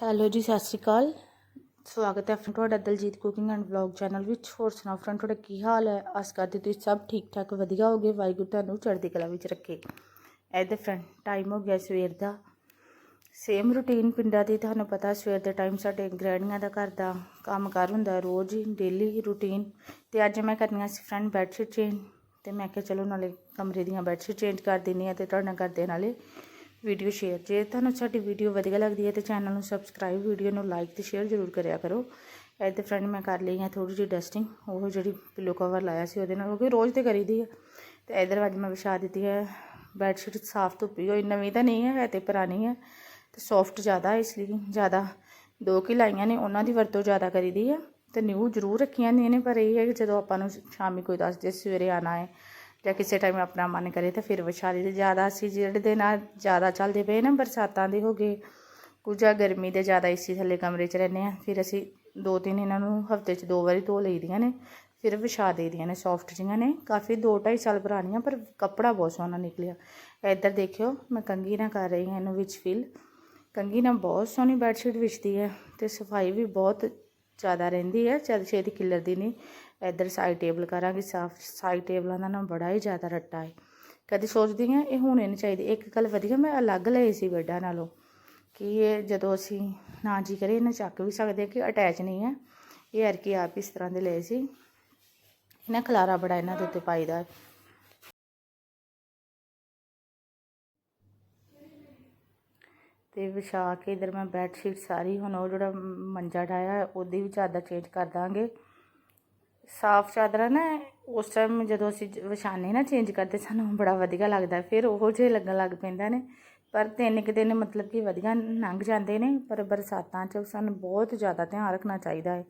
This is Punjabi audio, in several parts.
ਹੈਲੋ ਜੀ, ਸਤਿ ਸ਼੍ਰੀ ਅਕਾਲ। ਸਵਾਗਤ ਹੈ ਫਰੈਂਡ ਤੁਹਾਡਾ Daljeet cooking and vlog channel ਵਿੱਚ। ਹੋਰ ਸੁਣਾਓ ਫਰੈਂਡ, ਤੁਹਾਡਾ ਕੀ ਹਾਲ ਹੈ? ਆਸ ਕਰਦੇ ਤੁਸੀਂ ਸਭ ਠੀਕ ਠਾਕ ਵਧੀਆ ਹੋਗੇ। ਵਾਹਿਗੁਰੂ ਤੁਹਾਨੂੰ ਚੜ੍ਹਦੀ ਕਲਾ ਵਿੱਚ ਰੱਖੇ। ਇਹਦੇ ਫਰੈਂਡ ਟਾਈਮ ਹੋ ਗਿਆ ਸਵੇਰ ਦਾ। ਸੇਮ ਰੁਟੀਨ ਪਿੰਡਾਂ ਦੀ, ਤੁਹਾਨੂੰ ਪਤਾ ਸਵੇਰ ਦੇ ਟਾਈਮ ਸਾਡੇ ਗ੍ਰਹਿਣੀਆਂ ਦਾ ਘਰ ਦਾ ਕੰਮ ਕਾਰ ਹੁੰਦਾ, ਰੋਜ਼ ਹੀ ਡੇਲੀ ਰੁਟੀਨ ਤੇ ਅੱਜ ਮੈਂ ਕਰਨੀਆਂ ਸੀ ਫਰੈਂਡ ਬੈੱਡਸ਼ੀਟ ਚੇਂਜ ਤੇ ਮੈਂ ਕਿਹਾ ਚਲੋ ਨਾਲੇ ਕਮਰੇ ਦੀਆਂ ਬੈੱਡਸ਼ੀਟ ਚੇਂਜ ਕਰ ਦਿੰਨੀ ਆ ਤੇ ਤੁਹਾਡੇ ਨਾਲ ਕਰਦੇ ਨਾਲੇ ਵੀਡੀਓ ਸ਼ੇਅਰ। ਜੇ ਤੁਹਾਨੂੰ ਸਾਡੀ ਵੀਡੀਓ ਵਧੀਆ ਲੱਗਦੀ ਹੈ ਤੇ ਚੈਨਲ ਨੂੰ ਸਬਸਕ੍ਰਾਈਬ ਵੀਡੀਓ ਨੂੰ ਲਾਈਕ ਤੇ ਸ਼ੇਅਰ ਜ਼ਰੂਰ ਕਰਿਆ ਕਰੋ। ਇਹਦੇ ਫਰੈਂਡ ਮੈਂ ਕਰ ਲਈ ਹੈ ਥੋੜੀ ਜਿਹੀ ਡਸਟਿੰਗ ਉਹ ਜਿਹੜੀ ਪਿਲੋ ਕਵਰ ਲਾਇਆ ਸੀ ਉਹਦੇ ਨਾਲ ਕਿਉਂਕਿ ਰੋਜ਼ ਤੇ ਕਰੀਦੀ ਹੈ। ਤੇ ਇਧਰ ਅੱਜ ਮੈਂ ਵਿਛਾ ਦਿੱਤੀ ਹੈ ਬੈੱਡ ਸ਼ੀਟ ਸਾਫ਼ ਧੁੱਪੀ ਹੋਈ, ਨਵੀਂ ਤਾਂ ਨਹੀਂ ਹੈ ਹੈ ਤੇ ਪੁਰਾਣੀ ਹੈ, ਤੇ ਸੌਫਟ ਜ਼ਿਆਦਾ ਇਸ ਲਈ, ਜ਼ਿਆਦਾ ਦੋ ਕਿ ਲਾਈਆਂ ਨੇ, ਉਹਨਾਂ ਦੀ ਵਰਤੋਂ ਜ਼ਿਆਦਾ ਕਰੀਦੀ ਹੈ। ਤੇ ਨਿਊ ਜ਼ਰੂਰ ਰੱਖੀਆਂ ਨੇ ਨੇ, ਪਰ ਇਹ ਹੈ ਕਿ ਜਦੋਂ ਆਪਾਂ ਨੂੰ ਸ਼ਾਮੀ ਕੋਈ ਦੱਸ ਦੇ ਸਵੇਰੇ ਆਣਾ ਹੈ ਜਾਂ ਕਿਸੇ ਟਾਈਮ ਆਪਣਾ ਮਨ ਕਰੇ ਤਾਂ ਫਿਰ ਵਿਛਾ ਲਈ ਜ਼ਿਆਦਾ ਅਸੀਂ ਜਿਹੜੇ ਦੇ ਨਾਲ ਜ਼ਿਆਦਾ ਚੱਲਦੇ ਪਏ ਨਾ, ਬਰਸਾਤਾਂ ਦੇ ਹੋ ਗਏ, ਕੁਝ ਆ ਗਰਮੀ ਦੇ ਜ਼ਿਆਦਾ ਏਸੀ ਥੱਲੇ ਕਮਰੇ 'ਚ ਰਹਿੰਦੇ ਆ ਫਿਰ ਅਸੀਂ ਦੋ ਤਿੰਨ ਇਹਨਾਂ ਨੂੰ ਹਫ਼ਤੇ 'ਚ ਦੋ ਵਾਰੀ ਧੋ ਲਈਦੀਆਂ ਨੇ, ਫਿਰ ਵਿਛਾ ਦੇਈਦੀਆਂ ਨੇ ਸੌਫਟ ਜਿਹੀਆਂ ਨੇ, ਕਾਫੀ 2.5 ਸਾਲ ਪੁਰਾਣੀਆਂ, ਪਰ ਕੱਪੜਾ ਬਹੁਤ ਸੋਹਣਾ ਨਿਕਲਿਆ। ਇੱਧਰ ਦੇਖਿਓ, ਮੈਂ ਕੰਗੀ ਨਾਲ ਕਰ ਰਹੀ ਹਾਂ ਇਹਨੂੰ ਵਿੱਚ ਫਿਲ ਕੰਗੀ ਨਾਲ ਬਹੁਤ ਸੋਹਣੀ ਬੈੱਡਸ਼ੀਟ ਵਿਛਦੀ ਹੈ ਤੇ ਸਫ਼ਾਈ ਵੀ ਬਹੁਤ ਜ਼ਿਆਦਾ ਰਹਿੰਦੀ ਹੈ ਜਦ ਛੇਤੀ ਖਿਲਰਦੀ ਨਹੀਂ ਇੱਧਰ ਸਾਈਡ ਟੇਬਲ ਕਰਾਂਗੇ, ਸਾਫ਼ ਸਾਈਡ ਟੇਬਲਾਂ ਦਾ ਨਾ ਬੜਾ ਹੀ ਜ਼ਿਆਦਾ ਰੱਟਾ ਹੈ। ਕਦੇ ਸੋਚਦੀ ਹਾਂ, ਇਹ ਹੋਣੇ ਨਹੀਂ ਚਾਹੀਦੇ। ਇੱਕ ਗੱਲ ਵਧੀਆ, ਮੈਂ ਅਲੱਗ ਲਏ ਸੀ ਬੈੱਡਾਂ ਨਾਲੋਂ। ਕਿ ਇਹ ਜਦੋਂ ਅਸੀਂ ਨਾ ਜੀ ਕਰੇ ਇਹਨਾਂ ਚੱਕ ਵੀ ਸਕਦੇ ਕਿ ਅਟੈਚ ਨਹੀਂ ਹੈ? ਇਹ ਹਰ ਕੀ ਆਪ ਇਸ ਤਰ੍ਹਾਂ ਦੇ ਲਏ ਸੀ। ਇਹਨਾਂ ਖਲਾਰਾ ਬੜਾ ਇਹਨਾਂ ਦੇ ਉੱਤੇ ਪਾਈਦਾ ਹੈ। ਤੇ ਵਿਛਾ ਕੇ ਇਧਰ ਮੈਂ ਬੈੱਡ ਸ਼ੀਟ ਸਾਰੀ, ਹੁਣ ਉਹ ਜਿਹੜਾ ਮੰਜਾ ਡਾਇਆ ਉਹਦੀ ਵੀ ਚਾਦਰ ਚੇਂਜ ਕਰ ਦਾਂਗੇ। ਸਾਫ਼ ਚਾਦਰਾਂ ਨਾ, ਉਸ ਟਾਈਮ ਜਦੋਂ ਅਸੀਂ ਵਿਛਾਣੇ ਨਾ ਚੇਂਜ ਕਰਦੇ, ਸਾਨੂੰ ਬੜਾ ਵਧੀਆ ਲੱਗਦਾ। ਫਿਰ ਉਹ ਜਿਹੇ ਲੱਗਣ ਲੱਗ ਪੈਂਦਾ ਨੇ। ਪਰ ਤਿੰਨ ਕੁ ਦਿਨ ਮਤਲਬ ਕਿ ਵਧੀਆ ਲੰਘ ਜਾਂਦੇ ਨੇ, ਪਰ ਬਰਸਾਤਾਂ 'ਚ ਸਾਨੂੰ ਬਹੁਤ ਜ਼ਿਆਦਾ ਧਿਆਨ ਰੱਖਣਾ ਚਾਹੀਦਾ ਹੈ।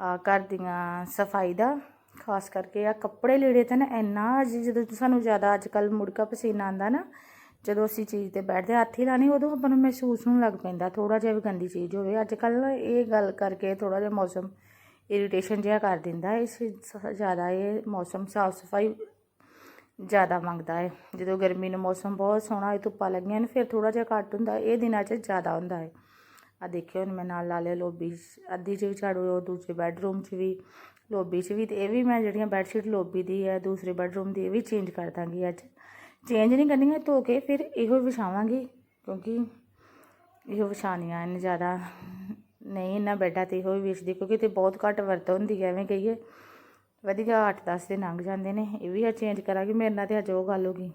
ਆ ਘਰ ਦੀਆਂ ਸਫ਼ਾਈ ਦਾ, ਖਾਸ ਕਰਕੇ ਆ ਕੱਪੜੇ ਲੀੜੇ ਤਾਂ ਨਾ ਇੰਨਾ ਜੀ ਜਦੋਂ ਸਾਨੂੰ ਜ਼ਿਆਦਾ ਅੱਜ ਕੱਲ ਮੁੜਕਾ ਪਸੀਨਾ ਆਉਂਦਾ ਨਾ, ਜਦੋਂ ਅਸੀਂ ਚੀਜ਼ ਤੇ ਬੈਠਦੇ ਹੱਥ ਹੀ ਲਾਣੀ ਉਦੋਂ ਆਪਾਂ ਨੂੰ ਮਹਿਸੂਸ ਹੋਣ ਲੱਗ ਪੈਂਦਾ ਥੋੜਾ ਜਿਹਾ ਵੀ ਗੰਦੀ ਚੀਜ਼ ਹੋਵੇ। ਅੱਜ ਕੱਲ ਇਹ ਗੱਲ ਕਰਕੇ ਥੋੜਾ ਜਿਹਾ ਮੌਸਮ ਇਰੀਟੇਸ਼ਨ ਜਿਹਾ ਕਰ ਦਿੰਦਾ ਇਸ ਜ਼ਿਆਦਾ ਇਹ ਮੌਸਮ ਸਾਫ਼ ਸਫ਼ਾਈ ਜ਼ਿਆਦਾ ਮੰਗਦਾ ਹੈ। ਜਦੋਂ ਗਰਮੀ ਨੂੰ ਮੌਸਮ ਬਹੁਤ ਸੋਹਣਾ ਹੈ ਧੁੱਪਾਂ ਲੱਗੀਆਂ ਨੇ, ਫਿਰ ਥੋੜਾ ਜਿਹਾ ਘੱਟ ਹੁੰਦਾ, ਇਹ ਦਿਨਾਂ 'ਚ ਜ਼ਿਆਦਾ ਹੁੰਦਾ ਹੈ। ਆ ਦੇਖਿਓ ਹੁਣ ਮੈਂ ਨਾਲ ਲਾ ਲਿਆ ਲੋਬੀ 'ਚ ਅੱਧੀ 'ਚ ਵੀ ਝਾੜੂ, ਉਹ ਦੂਜੇ ਬੈੱਡਰੂਮ 'ਚ ਵੀ, ਲੋਬੀ 'ਚ ਵੀ ਤੇ ਇਹ ਵੀ ਮੈਂ ਜਿਹੜੀਆਂ ਬੈੱਡਸ਼ੀਟ ਲੋਬੀ ਦੀ ਹੈ, ਦੂਸਰੇ ਬੈੱਡਰੂਮ ਦੀ ਇਹ ਵੀ ਚੇਂਜ ਕਰ ਦਾਂਗੀ ਅੱਜ। ਚੇਂਜ ਨਹੀਂ ਕਰਨੀਆਂ, ਧੋ ਕੇ ਫਿਰ ਇਹੋ ਵਿਛਾਵਾਂਗੀ ਕਿਉਂਕਿ ਇਹੋ ਵਿਛਾਣੀਆਂ ਇਹਨੇ ਜ਼ਿਆਦਾ। ਨਹੀਂ ਇਹਨਾਂ ਬੈੱਡਾਂ ਤੇ ਇਹੋ ਹੀ ਵਿਛਦੀ ਕਿਉਂਕਿ ਤੇ ਬਹੁਤ ਘੱਟ ਵਰਤੋਂ ਹੁੰਦੀ ਹੈ, ਐਵੇਂ ਕਹੀਏ। ਵਧੀਆ 8-10 ਦਿਨ ਲੰਘ ਜਾਂਦੇ ਨੇ, ਇਹ ਵੀ ਆ ਚੇਂਜ ਕਰਾਂਗੇ, ਮੇਰੇ ਨਾਲ ਤੇ ਅੱਜ ਉਹ ਗੱਲ ਹੋ ਗਈ।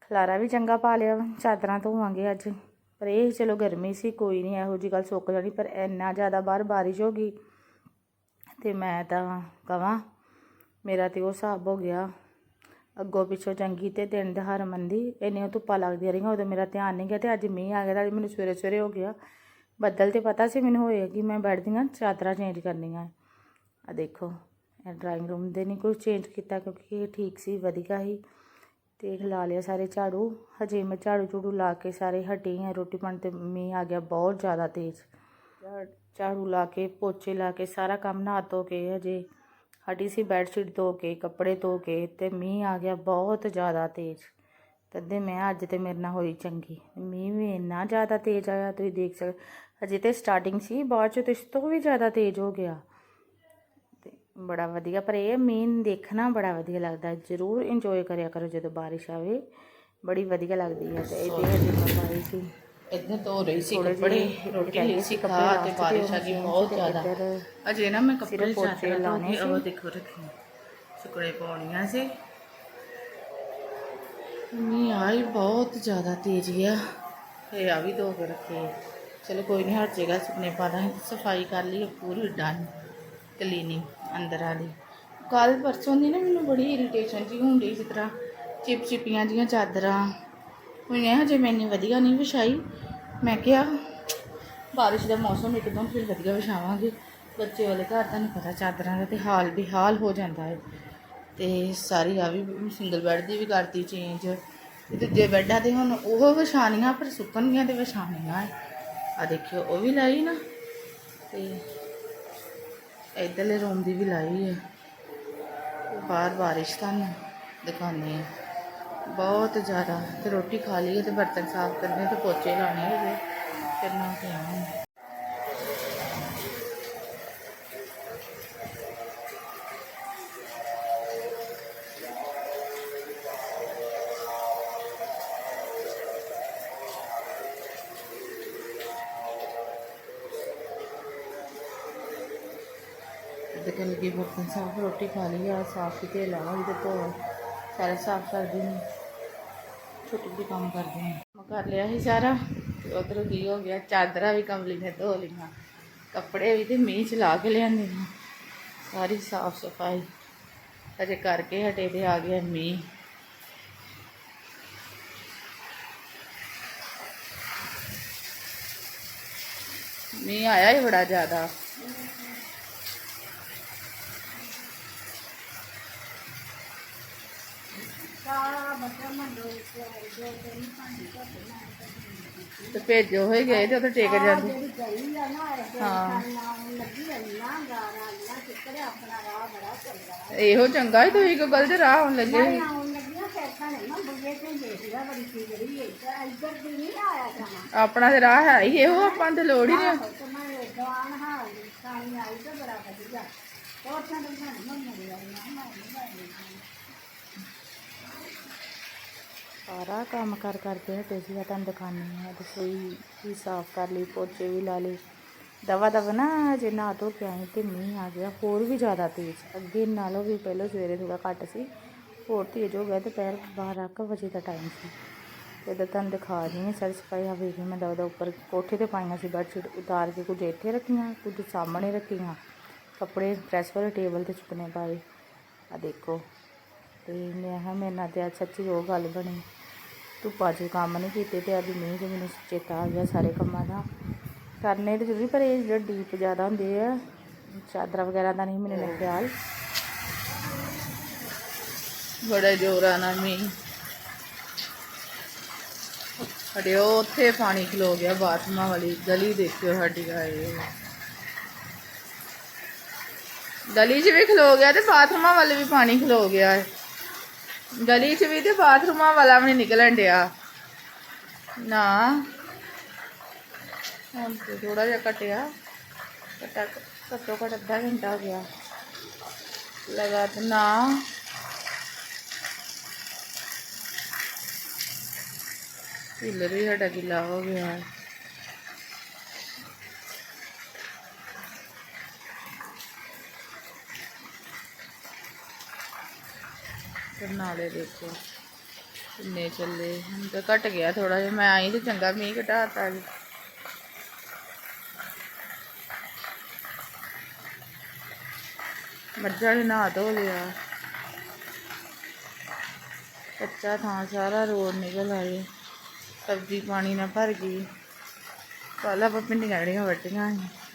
ਖਲਾਰਾ ਵੀ ਚੰਗਾ ਪਾ ਲਿਆ ਚਾਦਰਾਂ ਧੋਵਾਂਗੇ ਅੱਜ। ਪਰ ਇਹ ਚਲੋ ਗਰਮੀ ਸੀ, ਕੋਈ ਨਹੀਂ, ਇਹੋ ਜੀ ਗੱਲ ਸੁੱਕ ਜਾਣੀ, ਪਰ ਇੰਨਾ ਜ਼ਿਆਦਾ ਬਾਹਰ ਬਾਰਿਸ਼ ਹੋ ਗਈ। ਤੇ ਮੈਂ ਤਾਂ ਕਵਾਂ, ਮੇਰਾ ਤੇ ਉਹ ਹਿਸਾਬ ਹੋ ਗਿਆ। ਅੱਗੋਂ ਪਿੱਛੋਂ ਚੰਗੀ ਤੇ ਦਿਨ ਦਹਾਰ ਮੰਦੀ, ਇੰਨੀਆਂ ਧੁੱਪਾਂ ਲੱਗਦੀਆਂ ਰਹੀਆਂ, ਉਦੋਂ ਮੇਰਾ ਧਿਆਨ ਨਹੀਂ ਗਿਆ, ਤੇ ਅੱਜ ਮੀਂਹ ਆ ਗਿਆ, ਤਾਂ ਮੈਨੂੰ ਸਵੇਰੇ ਸਵੇਰੇ ਹੋ ਗਿਆ। ਬੱਦਲ ਤੇ ਪਤਾ ਸੀ ਮੈਨੂੰ ਹੋਏ ਕਿ ਮੈਂ ਬੈਠ ਦੀਆਂ ਚਾਦਰਾਂ ਚੇਂਜ ਕਰਨੀਆਂ ਆ ਦੇਖੋ ਇਹ ਡਰਾਇੰਗ ਰੂਮ ਦੇ ਨਹੀਂ ਕੁਝ ਚੇਂਜ ਕੀਤਾ ਕਿਉਂਕਿ ਇਹ ਠੀਕ ਸੀ ਵਧੀਆ ਹੀ ਤੇ ਲਾ ਲਿਆ ਸਾਰੇ ਝਾੜੂ ਹਜੇ ਮੈਂ ਝਾੜੂ ਝੂੜੂ ਲਾ ਕੇ ਸਾਰੇ ਹਟੀ ਹਾਂ ਰੋਟੀ ਪਾਣੀ ਤੇ ਮੀਂਹ ਆ ਗਿਆ ਬਹੁਤ ਜ਼ਿਆਦਾ ਤੇਜ਼ ਝਾੜੂ ਲਾ ਕੇ ਪੋਚੇ ਲਾ ਕੇ ਸਾਰਾ ਕੰਮ ਨਹਾ ਧੋ ਕੇ ਹਜੇ ਹਟੀ ਸੀ ਬੈੱਡ ਸ਼ੀਟ ਧੋ ਕੇ ਕੱਪੜੇ ਧੋ ਕੇ ਤੇ ਮੀਂਹ ਆ ਗਿਆ ਬਹੁਤ ਜ਼ਿਆਦਾ ਤੇਜ਼ ਤਦੇ ਮੈਂ ਅੱਜ ਤੇ ਮੇਰੇ ਨਾਲ ਹੋਈ ਚੰਗੀ। ਮੀਂਹ ਵੀ ਇੰਨਾ ਜ਼ਿਆਦਾ ਤੇਜ਼ ਆਇਆ ਤੁਸੀਂ ਦੇਖ ਸਕਦੇ ਹਜੇ ਤੇ ਸਟਾਰਟਿੰਗ ਸੀ ਬਾਅਦ ਚ ਇਸ ਤੋਂ ਵੀ ਜ਼ਿਆਦਾ ਤੇਜ਼ ਹੋ ਗਿਆ। ਤੇ ਬੜਾ ਵਧੀਆ ਪਰ ਇਹ ਮੀਂਹ ਦੇਖਣਾ ਬੜਾ ਵਧੀਆ ਲੱਗਦਾ ਜ਼ਰੂਰ ਇੰਜੋਏ ਕਰਿਆ ਕਰੋ ਜਦੋਂ ਬਾਰਿਸ਼ ਆਵੇ। ਬੜੀ ਵਧੀਆ ਲੱਗਦੀ ਹੈ ਤੇ ਇਹਦੇ ਹਜੇ ਮੈਂ ਪਾਈ ਸੀ। ਇੱਧਰ ਧੋ ਰਹੀ ਸੀ ਕੱਪੜੇ ਰੋਟੀ ਲਈ ਸੀ ਖਾ ਤੇ ਬਾਰਿਸ਼ ਆ ਗਈ ਬਹੁਤ ਜ਼ਿਆਦਾ। ਅਜੇ ਨਾ ਮੈਂ ਕੱਪੜੇ ਚਾਦਰਾਂ ਲਾਉਣੇ ਸੀ। ਉਹ ਦੇਖੋ ਰੱਖੀ ਸੁਕੜੇ ਪਾਉਣੀਆਂ ਸੀ। ਮੀਂਹ ਆਈ ਬਹੁਤ ਜ਼ਿਆਦਾ ਤੇਜ਼ ਗਿਆ। ਤੇ ਆ ਵੀ ਧੋ ਕੇ ਰੱਖੇ ਚਲੋ ਕੋਈ ਨਹੀਂ ਹਰ ਜਗ੍ਹਾ ਸੁਪਨੇ ਪਾ ਦਾਂਗੇ। ਸਫ਼ਾਈ ਕਰ ਲਈ, ਪੂਰੀ ਡਨ ਕਲੀਨਿੰਗ ਅੰਦਰ ਵਾਲੀ ਕੱਲ ਪਰਸੋਂ ਦੀ ਨਾ ਮੈਨੂੰ ਬੜੀ ਇਰੀਟੇਸ਼ਨ ਜੀ ਹੁੰਦੀ ਜਿਸ ਤਰ੍ਹਾਂ ਚਿਪ ਚਿਪੀਆਂ ਜੀਆਂ ਚਾਦਰਾਂ। ਹੋਈਆਂ ਹਜੇ ਮੈਂ ਇੰਨੀ ਵਧੀਆ ਨਹੀਂ ਵਿਛਾਈ। ਮੈਂ ਕਿਹਾ ਬਾਰਿਸ਼ ਦਾ ਮੌਸਮ ਇੱਕਦਮ ਫਿਰ ਵਧੀਆ ਵਿਛਾਵਾਂਗੇ। ਬੱਚੇ ਵਾਲੇ ਘਰ ਤੁਹਾਨੂੰ ਪਤਾ ਚਾਦਰਾਂ ਦਾ ਤੇ ਹਾਲ ਵੀ ਹਾਲ ਹੋ ਜਾਂਦਾ ਹੈ। ਤੇ ਸਾਰੀ ਆ ਵੀ ਸਿੰਗਲ ਬੈੱਡ ਦੀ ਵੀ ਕਰਤੀ ਚੇਂਜ ਤੇ ਦੂਜੇ ਬੈੱਡਾਂ ਤੇ ਹੁਣ ਉਹ ਵਿਛਾਣੀਆਂ ਪਰ ਸੁੱਕਣਗੀਆਂ ਤੇ ਵਿਛਾਣੀਆਂ ਆ ਦੇਖਿਓ, ਉਹ ਵੀ ਲਾਈ ਨਾ। ਤੇ ਇਧਰਲੇ ਰੂਮ ਦੀ ਵੀ ਲਾਈ ਹੈ ਬਾਹਰ ਬਾਰਿਸ਼ ਤੁਹਾਨੂੰ ਦਿਖਾਉਂਦੇ ਆ ਬਹੁਤ ਜ਼ਿਆਦਾ। ਤੇ ਰੋਟੀ ਖਾ ਲਈ ਹੈ ਤੇ ਬਰਤਨ ਸਾਫ਼ ਕਰਨੇ ਤੇ ਪੋਚੇ ਲਾਣੇ ਹੋਵੇ ਫਿਰ ਨਾ ਹੁਣ। ਤੇ ਕੱਲ ਕੀ ਬਰਤਨ ਸਾਫ਼ ਰੋਟੀ ਖਾ ਲਈ ਆ, ਸਾਫ਼ ਕਿਤੇ ਲਾਵਾਂਗੇ ਤੇ ਧੋ ਸਾਰਾ ਸਾਫ਼ ਕਰਦੇ ਨੇ। ਛੋਟੇ ਜਿਹੇ ਕੰਮ ਕਰਦੇ ਨੇ। ਮੈਂ ਕਰ ਲਿਆ ਸੀ ਸਾਰਾ, ਤੇ ਉਧਰ ਕੀ ਹੋ ਗਿਆ? ਚਾਦਰਾਂ ਵੀ ਕੰਬਲੀ ਨੇ ਧੋ ਲਈਆਂ ਕੱਪੜੇ ਵੀ ਤੇ ਮੀਂਹ ਚ ਲਾ ਕੇ ਲਿਆਂਦੇ ਨੇ। ਸਾਰੀ ਸਾਫ਼ ਸਫ਼ਾਈ। ਅਜੇ ਕਰਕੇ ਹਟੇ ਤੇ ਆ ਗਿਆ ਮੀਂਹ। ਮੀਂਹ ਆਇਆ ਹੀ ਬੜਾ ਜ਼ਿਆਦਾ। ਤੇ ਭੇਜੋ ਹੋਏ ਗਏ ਤੇ ਉੱਥੇ ਟੇਕ ਜਾਂਦੇ। ਹਾਂ। ਇਹੋ ਚੰਗਾ ਹੀ ਤੁਸੀਂ ਕੋ ਗਲਤ ਰਾਹ ਹੁਣ ਲੱਗੇ ਸੀ। ਆਪਣਾ ਤੇ ਰਾਹ ਹੈ ਹੀ ਇਹੋ ਆਪਾਂ ਨੂੰ ਤੇ ਲੋੜ ਹੀ ਨਹੀਂ। ਸਾਰਾ ਕੰਮ ਕਰ ਕਰਕੇ ਹਟੇ ਸੀ ਆ ਤੁਹਾਨੂੰ ਦਿਖਾਉਂਦੀ ਆ ਰਸੋਈ ਵੀ ਸਾਫ਼ ਕਰ ਲਈ, ਪੋਚੇ ਵੀ ਲਾ ਲਏ। ਦਵਾ ਦਵਾ ਨਾ ਜੇ ਨਾ ਧੋ ਕੇ ਆਏ, ਤੇ ਮੀਂਹ ਆ ਗਿਆ, ਹੋਰ ਵੀ ਜ਼ਿਆਦਾ ਤੇਜ਼। ਅੱਗੇ ਨਾਲੋਂ ਵੀ ਪਹਿਲਾਂ ਸਵੇਰੇ ਥੋੜਾ ਘੱਟ ਸੀ, ਹੋਰ ਤੇਜ਼ ਹੋ ਗਿਆ, ਦੁਪਹਿਰ 12 ਕੁ ਵਜੇ ਦਾ ਟਾਈਮ ਸੀ। ਤੇ ਇੱਧਰ ਤੁਹਾਨੂੰ ਦਿਖਾ ਰਹੀ ਹਾਂ, ਸਾਰੀ ਸਫ਼ਾਈ ਆ ਵੇਖ ਮੈਂ ਦਵਾ ਦਾ ਉੱਪਰ ਕੋਠੇ ਤੇ ਪਾਈਆਂ ਸੀ ਬੈਡਸ਼ੀਟ ਉਤਾਰ ਕੇ ਕੁਝ ਇੱਥੇ ਰੱਖੀਆਂ, ਕੁਝ ਸਾਹਮਣੇ ਰੱਖੀਆਂ। ਕੱਪੜੇ ਪ੍ਰੈਸ ਵਾਲੇ ਟੇਬਲ ਤੇ ਚੁੱਕਣੇ ਪਾਏ। ਆ ਦੇਖੋ। ਤੇ ਮੈਂ ਹਾਂ ਮੇਰੇ ਨਾਲ ਤੇ ਅੱਜ ਸੱਚੀ ਉਹ ਗੱਲ ਬਣੀ। ਧੁੱਪਾਂ 'ਚ ਕੰਮ ਨਹੀਂ ਕੀਤੇ ਤੇ ਅੱਜ ਮੀਂਹ 'ਚ ਮੈਨੂੰ ਚੇਤਾ ਆ ਗਿਆ ਸਾਰੇ ਕੰਮਾਂ ਦਾ। ਕਰਨੇ ਤੇ ਜ਼ਰੂਰੀ, ਪਰ ਇਹ ਜਿਹੜੇ ਡੀਪ ਜ਼ਿਆਦਾ ਹੁੰਦੇ ਆ, ਚਾਦਰਾਂ ਵਗੈਰਾ ਦਾ ਨਹੀਂ ਮੈਨੂੰ ਇੰਨਾ ਖਿਆਲ ਬੜਾ ਜ਼ੋਰਾਂ ਨਾਲ ਮੀਂਹ। ਅੜਿਓ ਉੱਥੇ ਪਾਣੀ ਖਲੋ ਗਿਆ, ਬਾਥਰੂਮਾਂ ਵਾਲੀ ਗਲੀ ਦੇਖਿਓ ਸਾਡੀ ਆਏ ਗਲੀ 'ਚ ਵੀ ਖਲੋ ਗਿਆ ਤੇ ਬਾਥਰੂਮਾਂ ਵੱਲ ਵੀ ਪਾਣੀ ਖਲੋ ਗਿਆ। ਹੈ ਗਲੀ 'ਚ ਵੀ ਤੇ ਬਾਥਰੂਮਾਂ ਵਾਲਾ ਵੀ ਨਹੀਂ ਨਿਕਲਣ ਡਿਆ। ਨਾ। ਹੁਣ ਤੇ ਥੋੜਾ ਜਿਹਾ ਕਟਿਆ ਕਟਾ ਘੱਟੋ ਘੱਟ ਅੱਧਾ ਘੰਟਾ ਹੋ ਗਿਆ। ਲਗਾ ਨਾ। ਹਿੱਲਰ ਵੀ ਸਾਡਾ ਗਿੱਲਾ ਹੋ ਗਿਆ। ਹੈ ਨਾਲੇ ਦੇਖੋ। ਕਿੰਨੇ ਚੱਲੇ। ਹੁਣ ਤਾਂ ਘਟ ਗਿਆ ਥੋੜਾ ਜਿਹਾ। ਮੈਂ ਆਈ ਤੇ ਚੰਗਾ ਮੀਂਹ ਘਟਾਤਾ ਜੀ। ਮੱਝਾਂ ਨੇ ਨਹਾ ਧੋ ਲਿਆ। ਕੱਚਾ ਥਾਂ ਸਾਰਾ ਰੋਡ ਨਿਕਲ ਆਏ। ਸਬਜ਼ੀ ਪਾਣੀ ਨਾਲ ਭਰ ਗਈ। ਕੱਲ੍ਹ ਆਪਾਂ ਭਿੰਡੀਆਂ ਜਿਹੜੀਆਂ ਵੱਟੀਆਂ ਸੀ।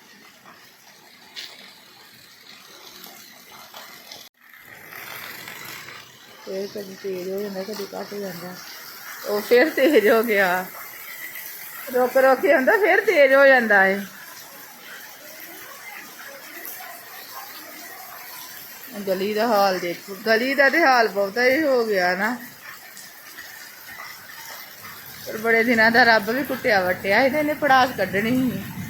ਫੇਰ ਕਦੀ ਤੇਜ਼ ਹੋ ਜਾਂਦਾ, ਕਦੀ ਘੱਟ ਜਾਂਦਾ। ਉਹ ਫਿਰ ਤੇਜ਼ ਹੋ ਗਿਆ। ਰੋਕ ਰੋਕ ਕੇ ਹੁੰਦਾ, ਫਿਰ ਤੇਜ਼ ਹੋ ਜਾਂਦਾ ਏ ਗਲੀ ਦਾ ਹਾਲ ਦੇਖੋ, ਗਲੀ ਦਾ ਤੇ ਹਾਲ ਬਹੁਤਾ ਹੀ ਹੋ ਗਿਆ ਨਾ। ਪਰ ਬੜੇ ਦਿਨਾਂ ਦਾ ਰੱਬ ਵੀ ਕੁੱਟਿਆ ਵਟਿਆ ਇਹਦੇ ਨੇ ਪੜਾਸ ਕੱਢਣੀ ਸੀ।